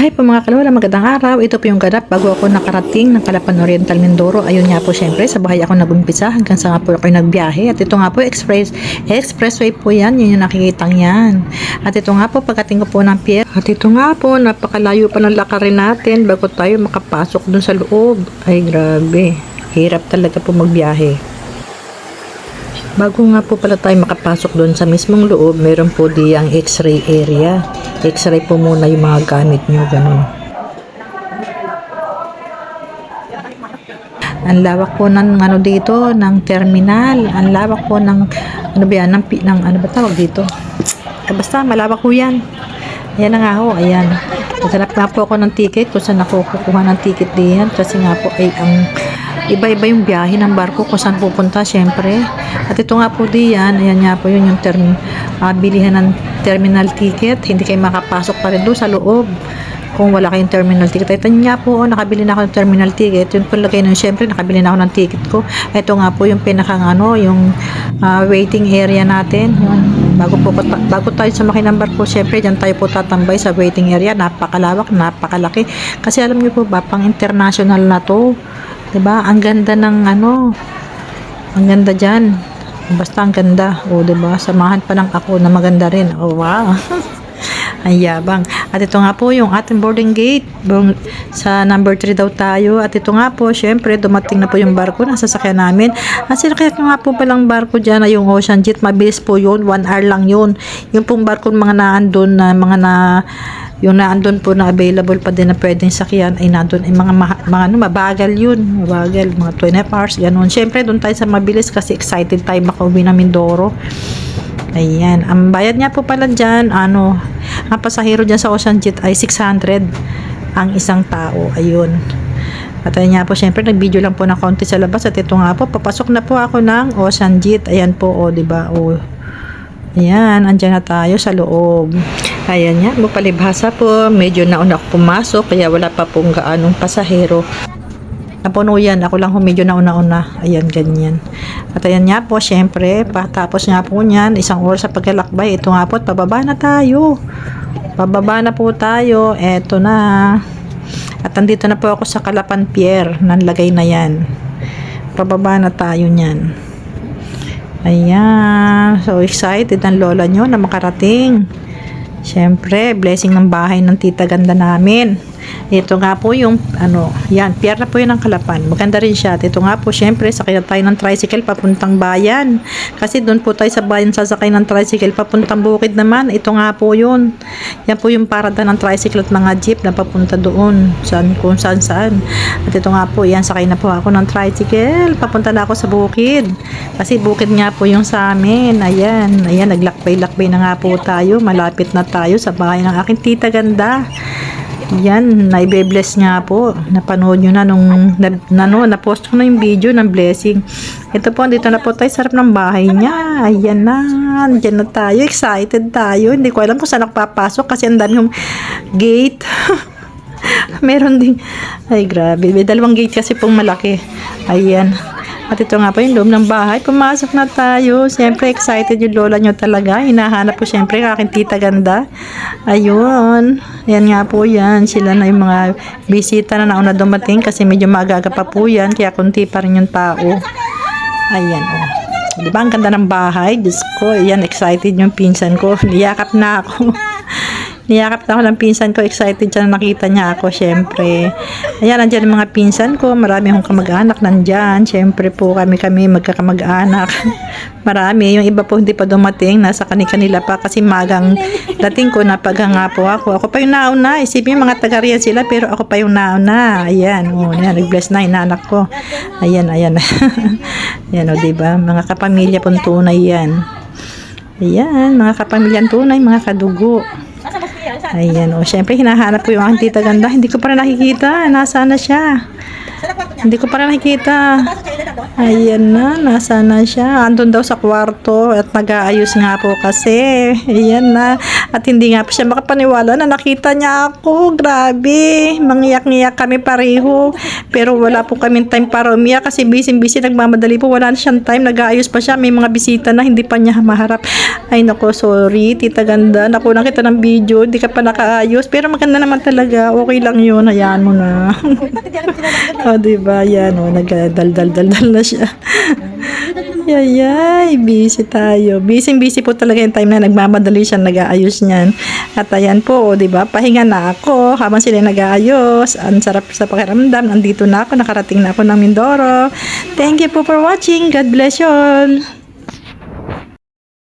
Hi po mga kalola, magandang araw. Ito po yung ganap bago ako nakarating ng Calapan Oriental Mindoro. Ayun nga po syempre, sa bahay ako nagumpisa hanggang sa nga po ako nagbiyahe. At ito nga po, express, expressway po yan. Yun yung nakikitang yan. At ito nga po, pagdating ko po ng pier. At ito nga po, napakalayo pa ng lakarin natin bago tayo makapasok dun sa loob. Ay grabe, hirap talaga po magbiyahe. Bago nga po pala tayo makapasok doon sa mismong loob, meron po di ang x-ray area. X-ray po muna yung mga gamit nyo, ganun. Ang lawak po ng ano dito, ng terminal. Ang lawak po ng, ano ba yan, ng, ng ano ba tawag dito? Eh, basta, malawak po yan. Ayan na nga ho, ayan. Naghanap nga po ako ng ticket kung saan ako kukuha ng ticket diyan kasi nga po ay ang iba-iba yung biyahe ng barko kung saan pupunta syempre. At ito nga po diyan, ayan nga po yun yung term, ah, bilihan ng terminal ticket. Hindi kayo makapasok pa rin doon sa loob kung wala kayong terminal ticket. Ito nga po, oh, nakabili na ako ng terminal ticket. Yun po lagay nun, syempre, nakabili na ako ng ticket ko. Ito nga po yung pinakang ano, yung ah, waiting area natin. Yun. Bago po bago tayo sumakay ng barko, syempre, diyan tayo po tatambay sa waiting area. Napakalawak, napakalaki. Kasi alam niyo po ba, pang international na to. 'Di ba? Ang ganda ng ano, ang ganda diyan. Basta ang ganda. O, 'di ba? Samahan pa lang ako na maganda rin. Oh, wow. Ang yabang. At ito nga po yung ating boarding gate. Sa number 3 daw tayo. At ito nga po, syempre, dumating na po yung barko na sasakyan namin. At sinakyan nga po palang barko dyan na yung Ocean Jet. Mabilis po yun. 1 hour lang yun. Yung pong barko mga naandun na mga na yung naandun po na available pa din na pwedeng sakyan ay nandun ay mga maha- mga ano mabagal yun mabagal mga 20 hours ganun syempre doon tayo sa mabilis kasi excited tayo makauwi na Mindoro Ayan. Ang bayad niya po pala dyan, ano, ang pasahero dyan sa Ocean Jet ay 600 ang isang tao. Ayun. At ayun nga po, syempre, nag-video lang po ng konti sa labas. At ito nga po, papasok na po ako ng Ocean Jet. Ayan po, o, di ba? O, ayan, andyan na tayo sa loob. Ayan nga, palibhasa po. Medyo nauna ako pumasok, kaya wala pa pong gaanong pasahero. Napuno yan. Ako lang humidyo na una-una. Ayan, ganyan. At ayan nga po, syempre, patapos nga po niyan, isang oras sa paglalakbay. Ito nga po, at pababa na tayo. Pababa na po tayo. Eto na. At andito na po ako sa Calapan Pier. Nanlagay na yan. Pababa na tayo niyan. Ayan. So excited ang lola nyo na makarating. Siyempre, blessing ng bahay ng tita ganda namin. Ito nga po yung, ano, yan, pier na po yun ng Kalapan. Maganda rin siya. At ito nga po, syempre, sakay tayo ng tricycle papuntang bayan. Kasi doon po tayo sa bayan sasakay ng tricycle papuntang bukid naman. Ito nga po yun. Yan po yung parada ng tricycle at mga jeep na papunta doon. Saan, kung saan saan. At ito nga po, yan, sakay na po ako ng tricycle. Papunta na ako sa bukid. Kasi bukid nga po yung sa amin. Ayan, ayan, naglakbay-lakbay na nga po tayo. Malapit na tayo sa bahay ng aking tita ganda. Yan, naibe-bless nga po. Napanood nyo na nung, na, na, no, na-post ko na yung video ng blessing. Ito po, dito na po tayo sarap ng bahay niya. Ayan na, dyan na tayo. Excited tayo. Hindi ko alam kung saan ako papasok kasi ang dami yung gate. Meron din. Ay, grabe. May dalawang gate kasi pong malaki. Ayan. At ito nga po yung loob ng bahay. Pumasok na tayo. Siyempre, excited yung lola nyo talaga. Hinahanap po siyempre ang aking tita ganda. Ayun. Yan nga po yan. Sila na yung mga bisita na nauna dumating kasi medyo maaga pa po yan. Kaya kunti pa rin yung tao. Ayan, oh. Di ba? Ang ganda ng bahay. Diyos ko, yan, excited yung pinsan ko. Niyakap na ako. Niyakap na ako ng pinsan ko. Excited siya na nakita niya ako, syempre. Ayan, nandiyan ang mga pinsan ko. Marami akong kamag-anak nandyan. Syempre po, kami-kami magkakamag-anak. Marami. Yung iba po hindi pa dumating. Nasa kani-kanila pa kasi magang dating ko napaghanga po ako. Ako pa yung nauna. Isipin yung mga taga-riyan sila pero ako pa yung nauna. Ayan. Oh, yan. Nag-bless na inanak ko. Ayan, ayan. ayan, o, diba? Mga kapamilya pong tunay yan. Ayan, mga kapamilyang tunay, mga kadugo. Ayan, o. Siyempre, hinahanap ko yung aking tita ganda. Hindi ko pa nakikita. Nasaan na siya? Hindi ko pa rin nakikita. Ayan na, nasa na siya. Andun daw sa kwarto at nag-aayos nga po kasi. Ayan na. At hindi nga po siya makapaniwala na nakita niya ako. Grabe. Mangyak-ngiyak kami pareho. Pero wala po kaming time para umiyak kasi busy-busy. Nagmamadali po. Wala na siyang time. Nag-aayos pa siya. May mga bisita na hindi pa niya maharap. Ay nako, sorry. Tita ganda. Nakunan kita ng video. Hindi ka pa nakaayos. Pero maganda naman talaga. Okay lang yun. Hayaan mo na. o, diba? Yan, o. Nagdal-dal-dal-dal na siya. Yayay, busy tayo. Busy-busy po talaga yung time na nagmamadali siya, nag-aayos niyan. At ayan po, o, di ba? Pahinga na ako habang sila nag-aayos. Ang sarap sa pakiramdam. Nandito na ako, nakarating na ako ng Mindoro. Thank you po for watching. God bless you all.